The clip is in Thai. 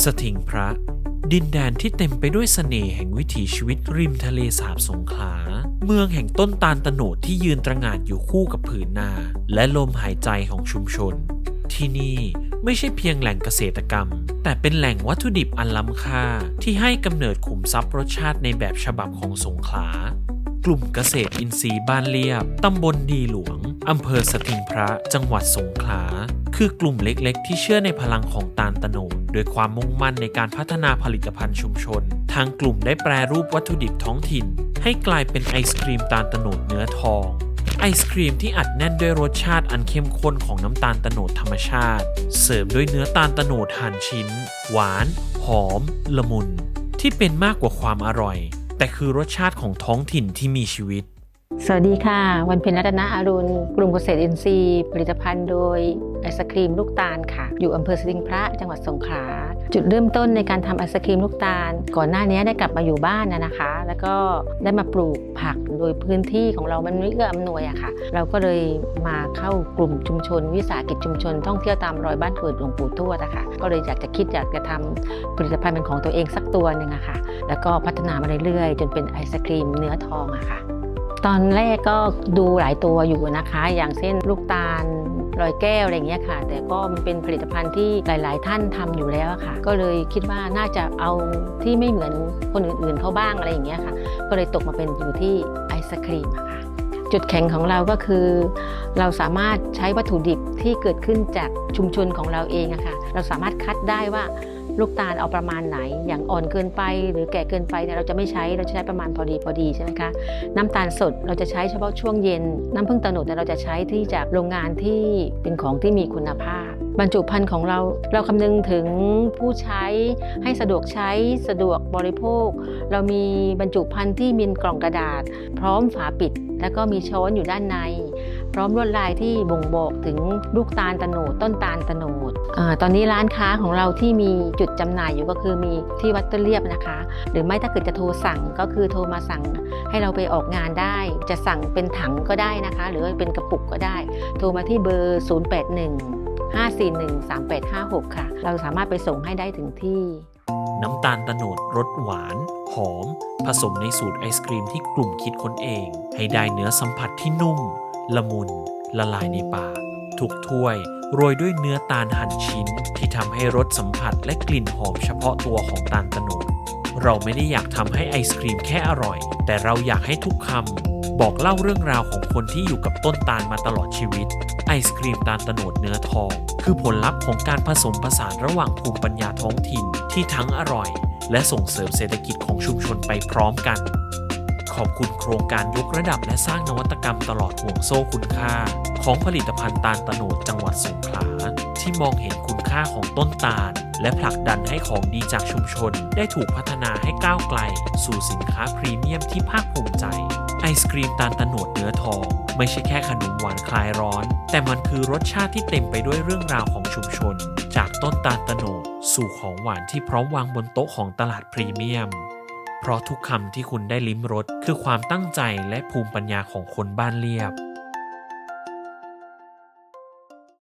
สถิงพระ ดินแดนที่เต็มไปด้วยเสน่ห์แห่งวิถีชีวิตริมทะเลสาบสงขลา เมืองแห่งต้นตาลตโนดที่ยืนตระหง่านอยู่คู่กับผืนนา และลมหายใจของชุมชน ที่นี่ไม่ใช่เพียงแหล่งเกษตรกรรม แต่เป็นแหล่งวัตถุดิบอันล้ำค่าที่ให้กำเนิดขุมทรัพย์รสชาติในแบบฉบับของสงขลา กลุ่มเกษตรอินทรีย์บ้านเลียบ ตำบลดีหลวง อำเภอสถิงพระ จังหวัดสงขลา คือกลุ่มเล็กๆ ที่เชื่อในพลังของตาลตะโนดโดยความมุ่งมั่นในการพัฒนาผลิตภัณฑ์ชุมชน ทางกลุ่มได้แปรรูปวัตถุดิบท้องถิ่น ให้กลายเป็นไอศครีมตาลตะโนดเนื้อทองไอศครีมที่อัดแน่นด้วยรสชาติอันเข้มข้นของน้ำตาลตะโนดธรรมชาติ เสริมด้วยเนื้อตาลตะโนดหั่นชิ้น หวาน หอม ละมุน ที่เป็นมากกว่าความอร่อย แต่คือรสชาติของท้องถิ่นที่มีชีวิต สวัสดีค่ะ วันเพ็ญรัตนอรุณ กลุ่มเกษตรอินทรีย์ ผลิตภัณฑ์โดยไอศครีมลูกตาลค่ะ อยู่อำเภอสติงพระจังหวัดสงขลา จุดเริ่มต้นในการทำไอศครีมลูกตาล ก่อนหน้านี้ได้กลับมาอยู่บ้านนะนะคะ แล้วก็ได้มาปลูกผักโดยพื้นที่ของเรามันไม่เอื้ออำนวยอะค่ะ เราก็เลยมาเข้ากลุ่มชุมชน วิสาหกิจชุมชน ท่องเที่ยวตามรอยบ้านเกิดหลวงปู่ทวดอะค่ะ ก็เลยอยากจะคิดอยากจะทำผลิตภัณฑ์เป็นของตัวเองสักตัวหนึ่งอะค่ะ แล้วก็พัฒนามาเรื่อยๆ จนเป็นไอศครีมเนื้อทองอะค่ะ ตอนแรกก็ดูหลายตัวอยู่นะคะ อย่างเช่นลูกตาลรอยแก้วอะไรอย่างเงี้ยค่ะ แต่ก็มันเป็นผลิตภัณฑ์ที่หลาย ๆ ท่านทำอยู่แล้วค่ะ ก็เลยคิดว่าน่าจะเอาที่ไม่เหมือนคนอื่น ๆ เขาบ้างอะไรอย่างเงี้ยค่ะ ก็เลยตกมาเป็นอยู่ที่ไอศครีมอะค่ะจุดแข็งของเราก็คือ เราสามารถใช้วัตถุดิบที่เกิดขึ้นจากชุมชนของเราเองอะค่ะ เราสามารถคัดได้ว่า ลูกตาลเอาประมาณไหน อย่างอ่อนเกินไปหรือแก่เกินไปเนี่ยเราจะไม่ใช้เราจะใช้ประมาณพอดีพอดีใช่ไหมคะน้ำตาลสดเราจะใช้เฉพาะช่วงเย็น น้ำผึ้งตะโนดเนี่ยเราจะใช้ที่จากโรงงานที่เป็นของที่มีคุณภาพ บรรจุภัณฑ์ของเราเราคำนึงถึงผู้ใช้ให้สะดวกใช้สะดวกบริโภค เรามีบรรจุภัณฑ์ที่มีกล่องกระดาษ พร้อมฝาปิด แล้วก็มีช้อนอยู่ด้านใน พร้อมลวดลายที่บ่งบอกถึงลูกตาลตะโนดต้นตาลตะโนดอตอนนี้ร้านค้าของเราที่มีจุดจำหน่ายอยู่ก็คือมีที่วัดต้นเรียบนะคะ หรือไม่ถ้าเกิดจะโทรสั่งก็คือโทรมาสั่งให้เราไปออกงานได้ จะสั่งเป็นถังก็ได้นะคะ หรือเป็นกระปุกก็ได้ โทรมาที่เบอร์ 081 541 3856 ค่ะ เราสามารถไปส่งให้ได้ถึงที่ น้ำตาลตะโนดรสหวาน หอม ผสมในสูตรไอศครีมที่กลุ่มคิดค้นเอง ให้ได้เนื้อสัมผัสที่นุ่ม ละมุน ละลายในปากทุกถ้วยโรยด้วยเนื้อตาลหั่นชิ้น ที่ทำให้รสสัมผัสและกลิ่นหอมเฉพาะตัวของตาลตะโนดเราไม่ได้อยากทำให้ไอศครีมแค่อร่อย แต่เราอยากให้ทุกคำบอกเล่าเรื่องราวของคนที่อยู่กับต้นตาลมาตลอดชีวิต ไอศครีมตาลตะโนดเนื้อทอง คือผลลัพธ์ของการผสมผสานระหว่างภูมิปัญญาท้องถิ่นที่ทั้งอร่อย และส่งเสริมเศรษฐกิจของชุมชนไปพร้อมกัน ขอบคุณโครงการยกระดับและสร้างนวัตกรรมตลอดห่วงโซ่คุณค่า ของผลิตภัณฑ์ตาลตโนดจังหวัดสงขลา ที่มองเห็นคุณค่าของต้นตาล และผลักดันให้ของดีจากชุมชน ได้ถูกพัฒนาให้ก้าวไกล สู่สินค้าพรีเมียมที่ภาคภูมิใจ ไอศครีมตาลตโนดเนื้อทอง ไม่ใช่แค่ขนมหวานคลายร้อน แต่มันคือรสชาติที่เต็มไปด้วยเรื่องราวของชุมชน จากต้นตาลตโนดสู่ของหวานที่พร้อมวางบนโต๊ะของตลาดพรีเมียม เพราะทุกคำที่คุณได้ลิ้มรสคือความตั้งใจและภูมิปัญญาของคนบ้านเรียบ